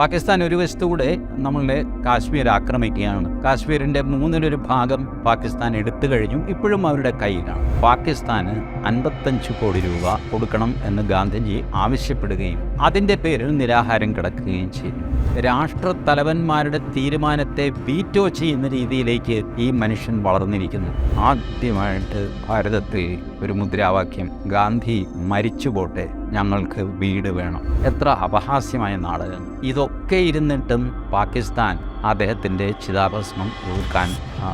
പാകിസ്ഥാൻ ഒരു വശത്തുകൂടെ നമ്മളുടെ കാശ്മീർ ആക്രമിക്കുകയാണ്. കാശ്മീരിന്റെ മൂന്നിലൊരു ഭാഗം പാകിസ്ഥാൻ എടുത്തു കഴിഞ്ഞു. ഇപ്പോഴും അവരുടെ കയ്യിലാണ്. പാകിസ്ഥാന് അൻപത്തഞ്ച് കോടി രൂപ കൊടുക്കണം എന്ന് ഗാന്ധിജി ആവശ്യപ്പെടുകയും അതിന്റെ പേരിൽ നിരാഹാരം കിടക്കുകയും ചെയ്തു. രാഷ്ട്രത്തലവന്മാരുടെ തീരുമാനത്തെ വീറ്റോ ചെയ്യുന്ന രീതിയിലേക്ക് ഈ മനുഷ്യൻ വളർന്നിരിക്കുന്നു. ആദ്യമായിട്ട് ഭാരതത്തിൽ ഒരു മുദ്രാവാക്യം ഗാന്ധി മരിച്ചു പോട്ടെ ഞങ്ങൾക്ക് വീട് വേണം. എത്ര അപഹാസ്യമായ നാടകം. ഇതൊക്കെ ഇരുന്നിട്ടും പാകിസ്ഥാൻ അദ്ദേഹത്തിന്റെ ചിതാഭസ്മം ഒതുക്കാൻ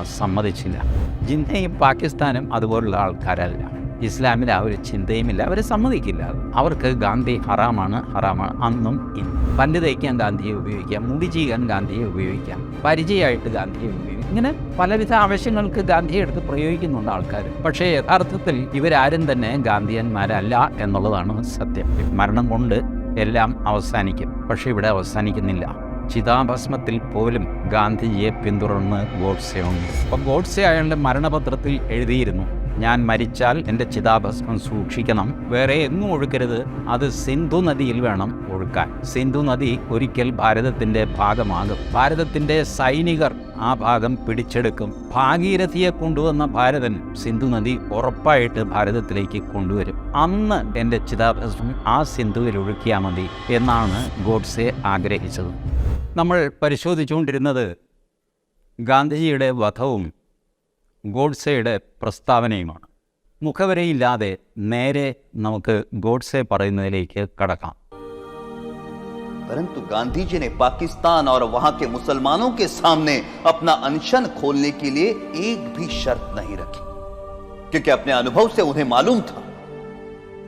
സമ്മതിച്ചില്ല. ജിന്നയും പാകിസ്ഥാനും അതുപോലുള്ള ആൾക്കാരല്ല. ഇസ്ലാമിൽ ആ ഒരു ചിന്തയുമില്ല. അവർ സമ്മതിക്കില്ല. അവർക്ക് ഗാന്ധി ഹറാമാണ് ഹറാമാണ്. അന്നും ഇന്നും പല്ല് ഗാന്ധിയെ ഉപയോഗിക്കാം മുടി ചെയ്യാൻ ഗാന്ധിയെ ഉപയോഗിക്കാം. പരിചയമായിട്ട് ഗാന്ധിയെ ഉപയോഗിക്കാം. ഇങ്ങനെ പലവിധ ആവശ്യങ്ങൾക്ക് ഗാന്ധിയെ എടുത്ത് പ്രയോഗിക്കുന്നുണ്ട് ആൾക്കാർ പക്ഷേ യഥാർത്ഥത്തിൽ ഇവരാരും തന്നെ ഗാന്ധിയന്മാരല്ല എന്നുള്ളതാണ് സത്യം. മരണം കൊണ്ട് എല്ലാം അവസാനിക്കും. പക്ഷേ ഇവിടെ അവസാനിക്കുന്നില്ല. ചിതാഭസ്മത്തിൽ പോലും ഗാന്ധിജിയെ പിന്തുടർന്ന് ഗോഡ്സെ ഉണ്ട്. അപ്പം ഗോഡ്സെ അയാളുടെ മരണപത്രത്തിൽ എഴുതിയിരുന്നു. ഞാൻ മരിച്ചാൽ എന്റെ ചിതാഭസ്മം സൂക്ഷിക്കണം. വേറെ എങ്ങും ഒഴുക്കരുത് അത് സിന്ധു നദിയിൽ വേണം ഒഴുക്കാൻ. സിന്ധു നദി ഒരിക്കൽ ഭാരതത്തിന്റെ ഭാഗമാകും. ഭാരതത്തിന്റെ സൈനികർ ആ ഭാഗം പിടിച്ചെടുക്കും. ഭാഗീരഥിയെ കൊണ്ടുവന്ന ഭാരതൻ സിന്ധു നദി ഉറപ്പായിട്ട് ഭാരതത്തിലേക്ക് കൊണ്ടുവരും. അന്ന് എന്റെ ചിതാഭസ്മം ആ സിന്ധുവിൽ ഒഴുക്കിയാൽ മതി എന്നാണ് ഗോഡ്സെ ആഗ്രഹിച്ചത്. നമ്മൾ പരിശോധിച്ചുകൊണ്ടിരുന്നത് ഗാന്ധിജിയുടെ വധവും ഗോഡ്സെയുടെ പ്രസ്താവനയുമാണ് മുഖവരയില്ലാതെ നേരെ നമുക്ക് ഗോഡ്സെ പറയുന്നതിലേക്ക് കടക്കാം परंतु गांधी जी ने पाकिस्तान और वहां के मुसलमानों के सामने अपना अनशन खोलने के लिए एक भी शर्त नहीं रखी क्योंकि अपने अनुभव से उन्हें मालूम था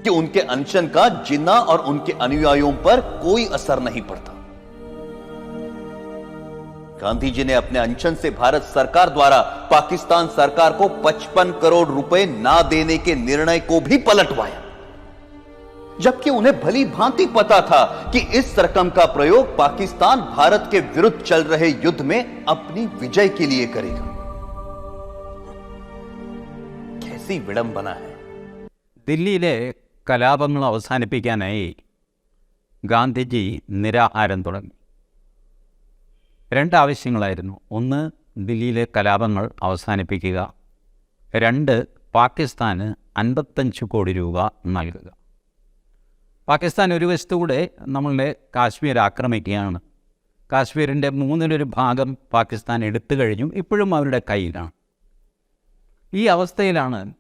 कि उनके अनशन का जिन्ना और उनके अनुयायियों पर कोई असर नहीं पड़ता गांधी जी ने अपने अनशन से भारत सरकार द्वारा पाकिस्तान सरकार को 55 करोड़ रुपए ना देने के निर्णय को भी पलटवाया जबकि उन्हें भली भांति पता था कि इस रकम का प्रयोग पाकिस्तान भारत के विरुद्ध चल रहे युद्ध में अपनी विजय के लिए करेगा कैसी विडंबना है ദില്ലിയിലെ കലാപങ്ങൾ അവസാനിപ്പിക്കാനായി ഗാന്ധിജി നിരാഹാരം തുടങ്ങി രണ്ട് ആവശ്യങ്ങളായിരുന്നു. ഒന്ന് ദില്ലിയിലെ കലാപങ്ങൾ അവസാനിപ്പിക്കുക. രണ്ട് പാകിസ്ഥാന് അൻപത്തഞ്ച് കോടി രൂപ നൽകുക. പാകിസ്ഥാൻ ഒരു വശത്തുകൂടെ നമ്മളുടെ കാശ്മീർ ആക്രമിക്കുകയാണ്. കാശ്മീരിന്റെ മൂന്നിലൊരു ഭാഗം പാകിസ്ഥാൻ എടുത്തു കഴിഞ്ഞു ഇപ്പോഴും അവരുടെ കയ്യിലാണ്. ഈ അവസ്ഥയിലാണ്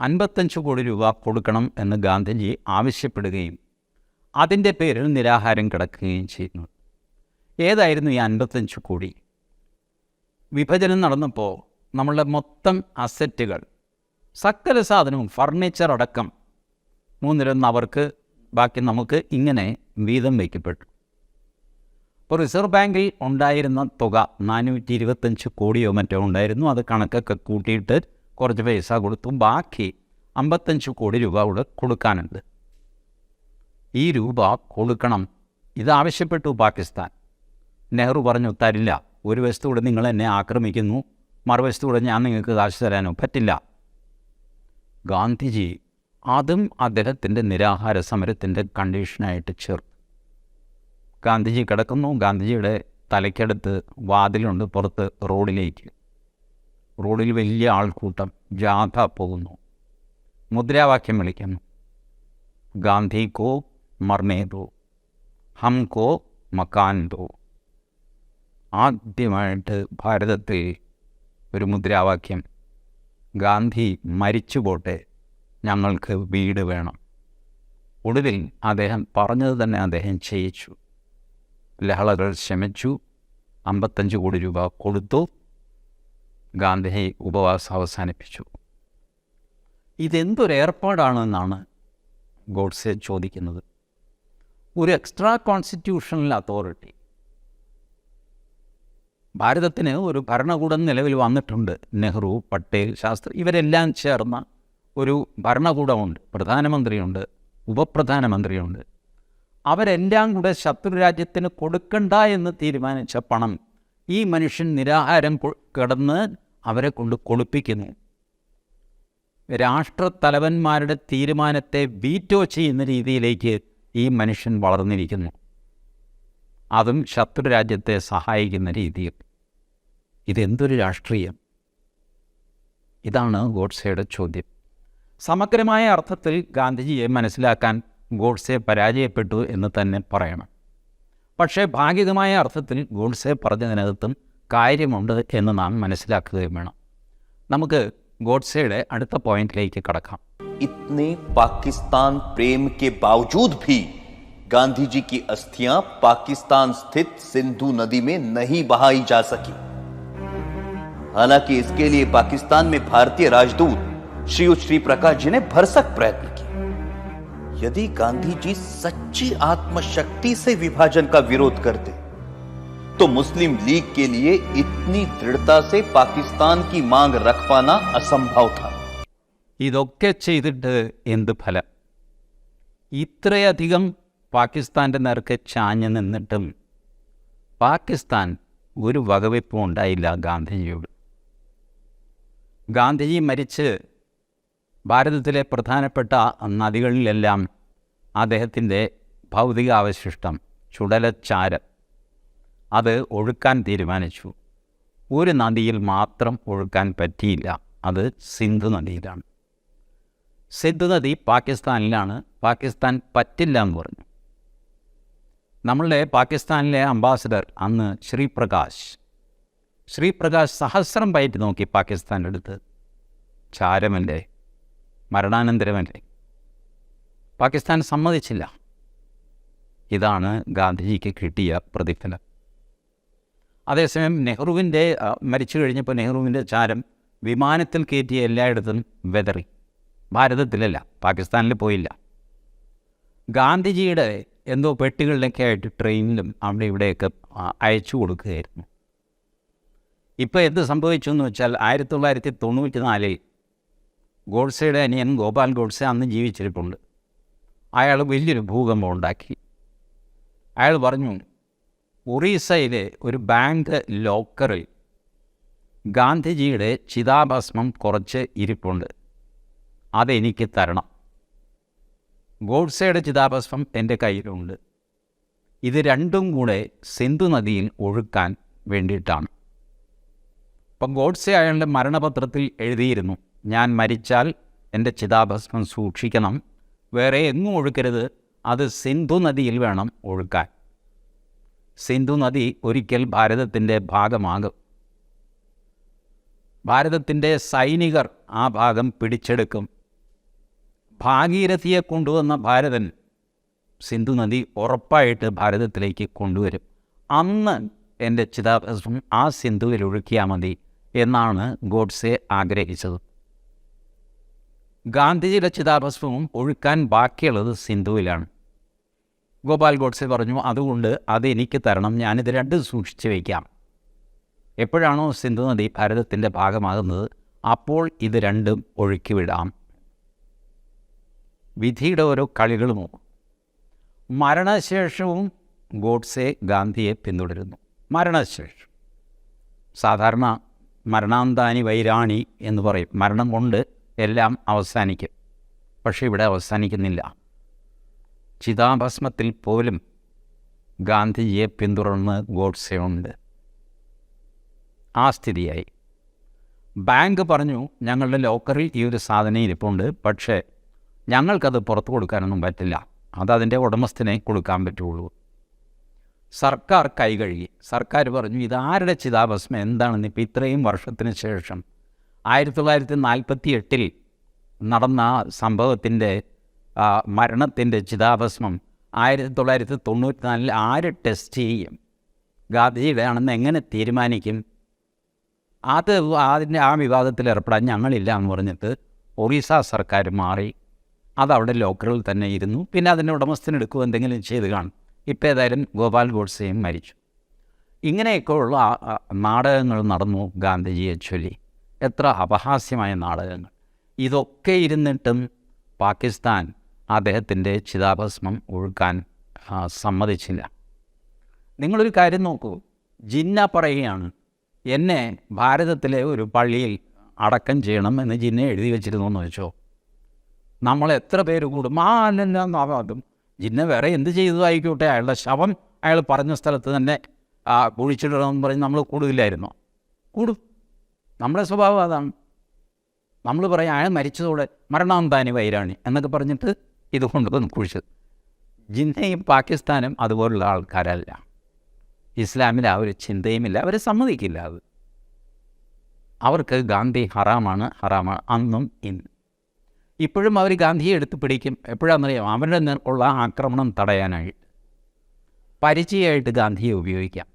അൻപത്തഞ്ച് കോടി രൂപ കൊടുക്കണം എന്ന് ഗാന്ധിജി ആവശ്യപ്പെടുകയും അതിന്റെ പേരിൽ നിരാഹാരം കിടക്കുകയും ചെയ്യുന്നു ഏതായിരുന്നു ഈ അൻപത്തഞ്ച് കോടി? വിഭജനം നടന്നപ്പോൾ നമ്മളുടെ മൊത്തം അസറ്റുകൾ സകല സാധനവും ഫർണിച്ചർ അടക്കം മൂന്നിലൊന്ന് അവർക്ക് ബാക്കി നമുക്ക് ഇങ്ങനെ വീതം വയ്ക്കപ്പെട്ടു. ഇപ്പോൾ റിസർവ് ബാങ്കിൽ ഉണ്ടായിരുന്ന തുക നാനൂറ്റി ഇരുപത്തഞ്ച് കോടിയോ മറ്റോ ഉണ്ടായിരുന്നു. അത് കണക്കൊക്കെ കൂട്ടിയിട്ട് കുറച്ച് പൈസ കൊടുത്തു. ബാക്കി അമ്പത്തഞ്ച് കോടി രൂപ കൂടെ കൊടുക്കാനുണ്ട്. ഈ രൂപ കൊടുക്കണം. ഇതാവശ്യപ്പെട്ടു പാകിസ്ഥാൻ. നെഹ്റു പറഞ്ഞു തരില്ല. ഒരു വശത്തൂടെ നിങ്ങൾ എന്നെ ആക്രമിക്കുന്നു. മറുവശത്തൂടെ ഞാൻ നിങ്ങൾക്ക് കാശ് തരാനോ പറ്റില്ല. ഗാന്ധിജി അതും അദ്ദേഹത്തിന്റെ നിരാഹാര സമരത്തിന്റെ കണ്ടീഷനായിട്ട് ചേർത്തു. ഗാന്ധിജി കിടക്കുന്നു. ഗാന്ധിജിയുടെ തലയ്ക്കടുത്ത് വാതിലുണ്ട് പുറത്ത് റോഡിലേക്ക്. റോഡിൽ വലിയ ആൾക്കൂട്ടം ജാഥ പോകുന്നു. മുദ്രാവാക്യം വിളിക്കുന്നു. ഗാന്ധി കോ മർമേ ദോ ഹം കോ മക്കാൻ ദോ. ആദ്യമായിട്ട് ഭാരതത്തിൽ ഒരു മുദ്രാവാക്യം. ഗാന്ധി മരിച്ചു പോട്ടെ ഞങ്ങൾക്ക് വീട് വേണം. ഒടുവിൽ അദ്ദേഹം പറഞ്ഞത് തന്നെ അദ്ദേഹം ചെയ്യിച്ചു ലഹളകൾ ശമിച്ചു അമ്പത്തഞ്ച് കോടി രൂപ കൊടുത്തു ഗാന്ധി ഉപവാസം അവസാനിപ്പിച്ചു. ഇതെന്തൊരു ഏർപ്പാടാണെന്നാണ് ഗോഡ്സെ ചോദിക്കുന്നത്. ഒരു എക്സ്ട്രാ കോൺസ്റ്റിറ്റ്യൂഷണൽ അതോറിറ്റി ഭാരതത്തിന് ഒരു ഭരണകൂടം നിലവിൽ വന്നിട്ടുണ്ട്. നെഹ്റു പട്ടേൽ ശാസ്ത്രി ഇവരെല്ലാം ചേർന്ന ഒരു ഭരണകൂടമുണ്ട്. പ്രധാനമന്ത്രിയുണ്ട് ഉപപ്രധാനമന്ത്രിയുണ്ട്. അവരെല്ലാം കൂടെ ശത്രു രാജ്യത്തിന് കൊടുക്കണ്ട എന്ന് തീരുമാനിച്ച പണം ഈ മനുഷ്യൻ നിരാഹാരം കിടന്ന് അവരെ കൊണ്ട് കൊളുപ്പിക്കുന്നു. രാഷ്ട്രത്തലവന്മാരുടെ തീരുമാനത്തെ വീറ്റോ ചെയ്യുന്ന രീതിയിലേക്ക് ഈ മനുഷ്യൻ വളർന്നിരിക്കുന്നു. അതും ശത്രു രാജ്യത്തെ സഹായിക്കുന്ന രീതിയിൽ. ഇതെന്തൊരു രാഷ്ട്രീയം? ഇതാണ് ഗോഡ്സെയുടെ ചോദ്യം. സമഗ്രമായ അർത്ഥത്തിൽ ഗാന്ധിജിയെ മനസ്സിലാക്കാൻ ഗോഡ്സെ പരാജയപ്പെട്ടു എന്ന് തന്നെ പറയണം. പക്ഷേ ഭാഗികമായ അർത്ഥത്തിൽ ഗോഡ്സെ പറഞ്ഞതിനകത്തും കാര്യമുണ്ട് എന്ന് നാം മനസ്സിലാക്കുകയും വേണം. നമുക്ക് ഗോഡ്സെയുടെ അടുത്ത പോയിന്റിലേക്ക് കടക്കാം. ഇത്നേ പാകിസ്ഥാൻ പ്രേം ബാവജൂദ് ഭീ गांधी जी की अस्थियां पाकिस्तान स्थित सिंधु नदी में नहीं बहाई जा सकी हालांकि इसके लिए पाकिस्तान में भारतीय राजदूत श्रीयुत श्री प्रकाश जी ने भरसक प्रयत्न किए यदि गांधी जी सच्ची आत्मशक्ति से विभाजन का विरोध करते तो मुस्लिम लीग के लिए इतनी दृढ़ता से पाकिस्तान की मांग रख पाना असंभव था ഇതൊക്കെ ചെയ്തിട്ട് എന്ത് ഫലം ഇത്രയധികം പാകിസ്ഥാന്റെ നേർക്ക് ചാഞ്ഞു നിന്നിട്ടും പാകിസ്ഥാൻ ഒരു വകവെപ്പും ഉണ്ടായില്ല ഗാന്ധിജിയോട്. ഗാന്ധിജി മരിച്ച് ഭാരതത്തിലെ പ്രധാനപ്പെട്ട നദികളിലെല്ലാം അദ്ദേഹത്തിന്റെ ഭൗതികാവശിഷ്ടം ചുടലച്ചാരം. അത് ഒഴുക്കാൻ തീരുമാനിച്ചു. ഒരു നദിയിൽ മാത്രം ഒഴുക്കാൻ പറ്റിയില്ല. അത് സിന്ധു നദിയിലാണ്. സിന്ധു നദി പാകിസ്ഥാനിലാണ്. പാകിസ്ഥാൻ പറ്റില്ല എന്ന് പറഞ്ഞു. നമ്മളുടെ പാകിസ്ഥാനിലെ അംബാസഡർ അന്ന് ശ്രീപ്രകാശ്. ശ്രീപ്രകാശ് സഹസ്രം പയറ്റി നോക്കി പാകിസ്ഥാന്റെ അടുത്ത്. ചാരമല്ലേ? മരണാനന്തരമല്ലേ? പാകിസ്ഥാൻ സമ്മതിച്ചില്ല. ഇതാണ് ഗാന്ധിജിക്ക് കിട്ടിയ പ്രതിഫലം. അതേസമയം നെഹ്റുവിന്റെ മരിച്ചു കഴിഞ്ഞപ്പോൾ നെഹ്റുവിന്റെ ചാരം വിമാനത്തിൽ കയറ്റിയ എല്ലായിടത്തും വെതറി. ഭാരതത്തിലല്ല പാകിസ്ഥാനിൽ പോയില്ല. ഗാന്ധിജിയുടെ എന്തോ പെട്ടികളിലൊക്കെ ആയിട്ട് ട്രെയിനിലും അവിടെ ഇവിടെയൊക്കെ അയച്ചു കൊടുക്കുകയായിരുന്നു. ഇപ്പോൾ എന്ത് സംഭവിച്ചു എന്ന് വെച്ചാൽ ആയിരത്തി തൊള്ളായിരത്തി തൊണ്ണൂറ്റി നാലിൽ ഗോഡ്സയുടെ അനിയൻ ഗോപാൽ ഗോഡ്സെ അന്ന് ജീവിച്ചിരിപ്പുണ്ട്. അയാൾ വലിയൊരു ഭൂകമ്പം ഉണ്ടാക്കി. അയാൾ പറഞ്ഞു ഒറീസയിലെ ഒരു ബാങ്ക് ലോക്കറിൽ ഗാന്ധിജിയുടെ ചിതാഭസ്മം കുറച്ച് ഇരിപ്പുണ്ട്. അതെനിക്ക് തരണം. ഗോഡ്സെയുടെ ചിതാഭസ്മം എന്റെ കയ്യിലുണ്ട്. ഇത് രണ്ടും കൂടെ സിന്ധു നദിയിൽ ഒഴുക്കാൻ വേണ്ടിയിട്ടാണ്. അപ്പം ഗോഡ്സെ അയാളുടെ മരണപത്രത്തിൽ എഴുതിയിരുന്നു ഞാൻ മരിച്ചാൽ എന്റെ ചിതാഭസ്മം സൂക്ഷിക്കണം. വേറെ എങ്ങും ഒഴുക്കരുത്. അത് സിന്ധു നദിയിൽ വേണം ഒഴുക്കാൻ. സിന്ധു നദി ഒരിക്കൽ ഭാരതത്തിന്റെ ഭാഗമാകും. ഭാരതത്തിന്റെ സൈനികർ ആ ഭാഗം പിടിച്ചെടുക്കും. ഭാഗീരഥിയെ കൊണ്ടുവന്ന ഭാരതൻ സിന്ധു നദി ഉറപ്പായിട്ട് ഭാരതത്തിലേക്ക് കൊണ്ടുവരും. അന്ന് എന്റെ ചിതാഭസ്മം ആ സിന്ധുവിൽ ഒഴുക്കിയാൽ മതി എന്നാണ് ഗോഡ്സെ ആഗ്രഹിച്ചത്. ഗാന്ധിജിയുടെ ചിതാഭസ്മവും ഒഴുക്കാൻ ബാക്കിയുള്ളത് സിന്ധുവിലാണ്. ഗോപാൽ ഗോഡ്സെ പറഞ്ഞു അതുകൊണ്ട് അതെനിക്ക് തരണം ഞാനിത് രണ്ടും സൂക്ഷിച്ചു വയ്ക്കാം എപ്പോഴാണോ സിന്ധു നദി ഭാരതത്തിന്റെ ഭാഗമാകുന്നത് അപ്പോൾ ഇത് രണ്ടും ഒഴുക്കി വിടാം വിധിയുടെ ഓരോ കളികളും മരണശേഷവും ഗോഡ്സെ ഗാന്ധിയെ പിന്തുടരുന്നു. മരണശേഷം. സാധാരണ മരണാന്താനി വൈരാണി എന്ന് പറയും. മരണം കൊണ്ട് എല്ലാം അവസാനിക്കും. പക്ഷേ ഇവിടെ അവസാനിക്കുന്നില്ല. ചിതാഭസ്മത്തിൽ പോലും ഗാന്ധിജിയെ പിന്തുടർന്ന് ഗോഡ്സെ ഉണ്ട്. ആ സ്ഥിതിയായി. ബാങ്ക് പറഞ്ഞു ഞങ്ങളുടെ ലോക്കറിൽ ഈ ഒരു സാധനം ഇരിപ്പുണ്ട്. പക്ഷേ ഞങ്ങൾക്കത് പുറത്തു കൊടുക്കാനൊന്നും പറ്റില്ല. അതതിന്റെ ഉടമസ്ഥനെ കൊടുക്കാൻ പറ്റുള്ളൂ. സർക്കാർ കൈകഴുകി സർക്കാർ പറഞ്ഞു ഇതാരുടെ ചിതാഭസ്മം? എന്താണെന്ന് ഇപ്പോൾ ഇത്രയും വർഷത്തിന് ശേഷം ആയിരത്തി തൊള്ളായിരത്തി നാൽപ്പത്തി എട്ടിൽ നടന്ന സംഭവത്തിന്റെ മരണത്തിന്റെ ചിതാഭസ്മം ആയിരത്തി തൊള്ളായിരത്തി തൊണ്ണൂറ്റി നാലിൽ ആര് ടെസ്റ്റ് ചെയ്യും? ഗാന്ധിജിയുടെ ആണെന്ന് എങ്ങനെ തീരുമാനിക്കും? അത് അതിന്റെ ആ വിവാദത്തിൽ ഏർപ്പെടാൻ ഞങ്ങളില്ല എന്ന് പറഞ്ഞിട്ട് ഒറീസ സർക്കാർ മാറി. അതവിടെ ലോക്കറിൽ തന്നെ ഇരുന്നു. പിന്നെ അതിന്റെ ഉടമസ്ഥനെടുക്കുക എന്തെങ്കിലും ചെയ്ത് കാണും. ഇപ്പോൾ ഏതായാലും ഗോപാൽ ഗോഡ്സെയും മരിച്ചു. ഇങ്ങനെയൊക്കെയുള്ള നാടകങ്ങൾ നടന്നു ഗാന്ധിജിയെ ചൊല്ലി. എത്ര അപഹാസ്യമായ നാടകങ്ങൾ. ഇതൊക്കെ ഇരുന്നിട്ടും പാകിസ്ഥാൻ അദ്ദേഹത്തിന്റെ ചിതാഭസ്മം ഒഴുക്കാൻ സമ്മതിച്ചില്ല. നിങ്ങളൊരു കാര്യം നോക്കൂ. ജിന്ന പറയുകയാണ് എന്നെ ഭാരതത്തിലെ ഒരു പള്ളിയിൽ അടക്കം ചെയ്യണം എന്ന് ജിന്ന എഴുതി വെച്ചിരുന്നു എന്ന് വെച്ചോ നമ്മൾ എത്ര പേര് കൂടും? ആ അല്ലല്ല ജിന്ന വേറെ എന്ത് ചെയ്തതായിക്കോട്ടെ? അയാളുടെ ശവം അയാൾ പറഞ്ഞ സ്ഥലത്ത് തന്നെ ആ, കുഴിച്ചിടണമെന്ന് പറഞ്ഞ് നമ്മൾ കൂടുതലായിരുന്നു. കൂടും. നമ്മുടെ സ്വഭാവം അതാണ്. നമ്മൾ പറയും അയാൾ മരിച്ചതോടെ മരണാന്താനി വൈരാണി എന്നൊക്കെ പറഞ്ഞിട്ട് ഇത് കൊണ്ടുവന്ന് കുഴിച്ചത്. ജിന്നയും പാകിസ്ഥാനും അതുപോലുള്ള ആൾക്കാരല്ല. ഇസ്ലാമിൽ ആ ഒരു ചിന്തയുമില്ല. അവർ സമ്മതിക്കില്ല അത്. അവർക്ക് ഗാന്ധി ഹറാമാണ് ഹറാമാണ് അന്നും ഇന്നും. ഇപ്പോഴും അവർ ഗാന്ധിയെ എടുത്ത് പിടിക്കും. എപ്പോഴാണെന്നറിയാം അവരുടെ നേർക്കുള്ള ആക്രമണം തടയാനായിട്ട് പരിചയമായിട്ട് ഗാന്ധിയെ ഉപയോഗിക്കാം.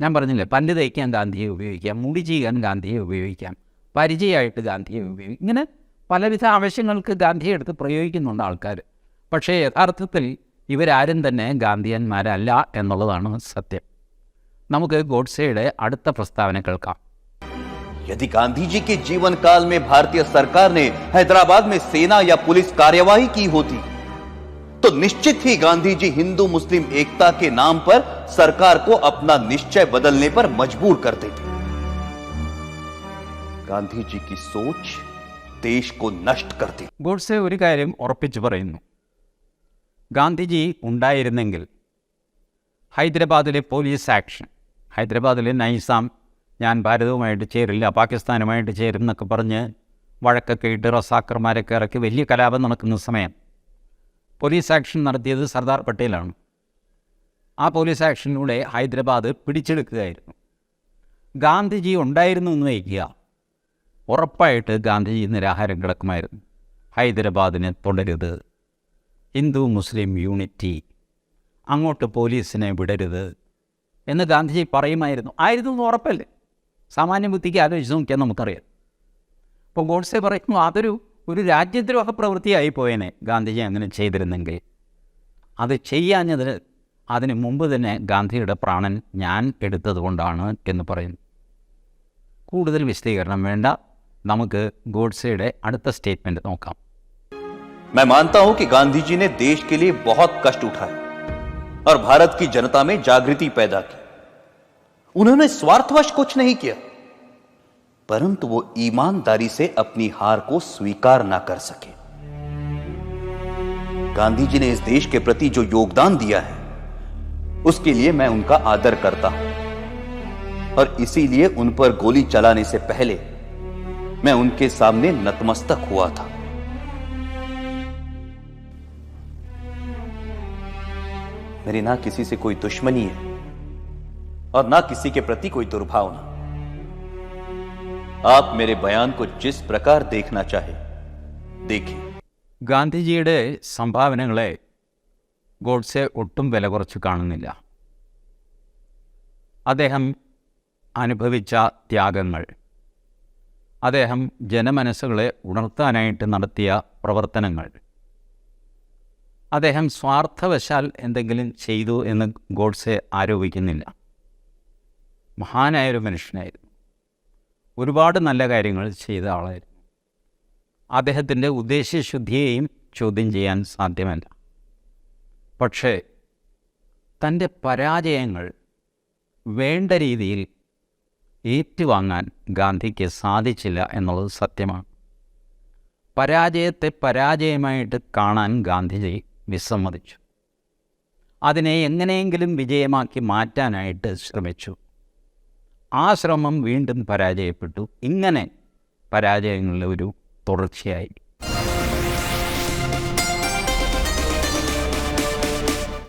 ഞാൻ പറഞ്ഞില്ലേ? പല്ല് തയ്ക്കാൻ ഗാന്ധിയെ ഉപയോഗിക്കാം. മുടി ചെയ്യാൻ ഗാന്ധിയെ ഉപയോഗിക്കാം. പരിചയമായിട്ട് ഗാന്ധിയെ ഉപയോഗിക്കും. ഇങ്ങനെ പലവിധ ആവശ്യങ്ങൾക്ക് ഗാന്ധിയെ എടുത്ത് പ്രയോഗിക്കുന്നുണ്ട് ആൾക്കാർ പക്ഷേ യഥാർത്ഥത്തിൽ ഇവരാരും തന്നെ ഗാന്ധിയന്മാരല്ല എന്നുള്ളതാണ് സത്യം. നമുക്ക് ഗോഡ്സെയുടെ അടുത്ത പ്രസ്താവന കേൾക്കാം. यदि गांधी जी के जीवन काल में भारतीय सरकार ने हैदराबाद में सेना या पुलिस कार्यवाही की होती तो निश्चित ही गांधी जी हिंदू मुस्लिम एकता के नाम पर सरकार को अपना निश्चय बदलने पर मजबूर करते थे गांधी जी की सोच देश को नष्ट करती ഗോഡ്സെ ഒരു കാര്യം ഉറപ്പിച്ചു പറയുന്നു ഗാന്ധിജി ഉണ്ടായിരുന്നെങ്കിൽ ഹൈദരാബാദിലെ പോലീസ് ആക്ഷൻ ഹൈദരാബാദിലെ നൈസാം ഞാൻ ഭാരതവുമായിട്ട് ചേരില്ല പാകിസ്ഥാനുമായിട്ട് ചേരും എന്നൊക്കെ പറഞ്ഞ് വഴക്കൊക്കെ ഇട്ട് റസാക്കർമാരൊക്കെ ഇറക്കി വലിയ കലാപം നടക്കുന്ന സമയം പോലീസ് ആക്ഷൻ നടത്തിയത് സർദാർ പട്ടേലാണ്. ആ പോലീസ് ആക്ഷനിലൂടെ ഹൈദരാബാദ് പിടിച്ചെടുക്കുകയായിരുന്നു. ഗാന്ധിജി ഉണ്ടായിരുന്നു എന്ന് വയ്ക്കുക ഉറപ്പായിട്ട് ഗാന്ധിജി നിരാഹാരം കിടക്കുമായിരുന്നു. ഹൈദരാബാദിനെ തുടരുത് ഹിന്ദു മുസ്ലിം യൂണിറ്റി അങ്ങോട്ട് പോലീസിനെ വിടരുത് എന്ന് ഗാന്ധിജി പറയുമായിരുന്നു. ആയിരുന്നു എന്ന് ഉറപ്പല്ലേ? സാമാന്യ ബുദ്ധിക്ക് ആലോചിച്ച് നോക്കിയാൽ നമുക്കറിയാം അപ്പോൾ ഗോഡ്സെ പറയുന്നു അതൊരു ഒരു രാജ്യദ്രോഹ പ്രവൃത്തിയായി പോയേനെ ഗാന്ധിജി അങ്ങനെ ചെയ്തിരുന്നെങ്കിൽ അത് ചെയ്യാഞ്ഞതിന് അതിന് മുമ്പ് തന്നെ ഗാന്ധിയുടെ പ്രാണൻ ഞാൻ എടുത്തതുകൊണ്ടാണ് എന്ന് പറയുന്നു കൂടുതൽ വിശദീകരണം വേണ്ട നമുക്ക് ഗോഡ്സെയുടെ അടുത്ത സ്റ്റേറ്റ്മെൻറ്റ് നോക്കാം मैं मानता हूं कि गांधी जी ने देश के लिए बहुत कष्ट उठाए और भारत की जनता में जागृति पैदा की उन्होंने स्वार्थवश कुछ नहीं किया। परंतु वो ईमानदारी से अपनी हार को स्वीकार ना कर सके। गांधी जी ने इस देश के प्रति जो योगदान दिया है, उसके लिए मैं उनका आदर करता हूँ। और इसीलिए उन पर गोली चलाने से पहले मैं उनके सामने नतमस्तक हुआ था। मेरी ना किसी से कोई दुश्मनी है। और ना किसी के प्रति कोई दुर्भावना आप मेरे बयान को जिस प्रकार देखना चाहे देखिए ഗാന്ധിജിയുടെ സംഭാവനകളെ ഗോഡ്സെ ഒട്ടും വില കുറച്ച് കാണുന്നില്ല അദ്ദേഹം അനുഭവിച്ച ത്യാഗങ്ങൾ അദ്ദേഹം ജനമനസ്സുകളെ ഉണർത്താനായിട്ട് നടത്തിയ പ്രവർത്തനങ്ങൾ അദ്ദേഹം സ്വാർത്ഥവശാൽ എന്തെങ്കിലും ചെയ്തു എന്ന് ഗോഡ്സെ ആരോപിക്കുന്നില്ല മഹാനായൊരു മനുഷ്യനായിരുന്നു. ഒരുപാട് നല്ല കാര്യങ്ങൾ ചെയ്ത ആളായിരുന്നു. അദ്ദേഹത്തിന്റെ ഉദ്ദേശ്യശുദ്ധിയെയും ചോദ്യം ചെയ്യാൻ സാധ്യമല്ല. പക്ഷേ തന്റെ പരാജയങ്ങൾ വേണ്ട രീതിയിൽ ഏറ്റുവാങ്ങാൻ ഗാന്ധിക്ക് സാധിച്ചില്ല എന്നുള്ളത് സത്യമാണ്. പരാജയത്തെ പരാജയമായിട്ട് കാണാൻ ഗാന്ധിജി വിസമ്മതിച്ചു. അതിനെ എങ്ങനെയെങ്കിലും വിജയമാക്കി മാറ്റാനായിട്ട് ശ്രമിച്ചു. ആ ശ്രമം വീണ്ടും പരാജയപ്പെട്ടു. ഇങ്ങനെ പരാജയങ്ങളുടെ ഒരു തുടർച്ചയായി.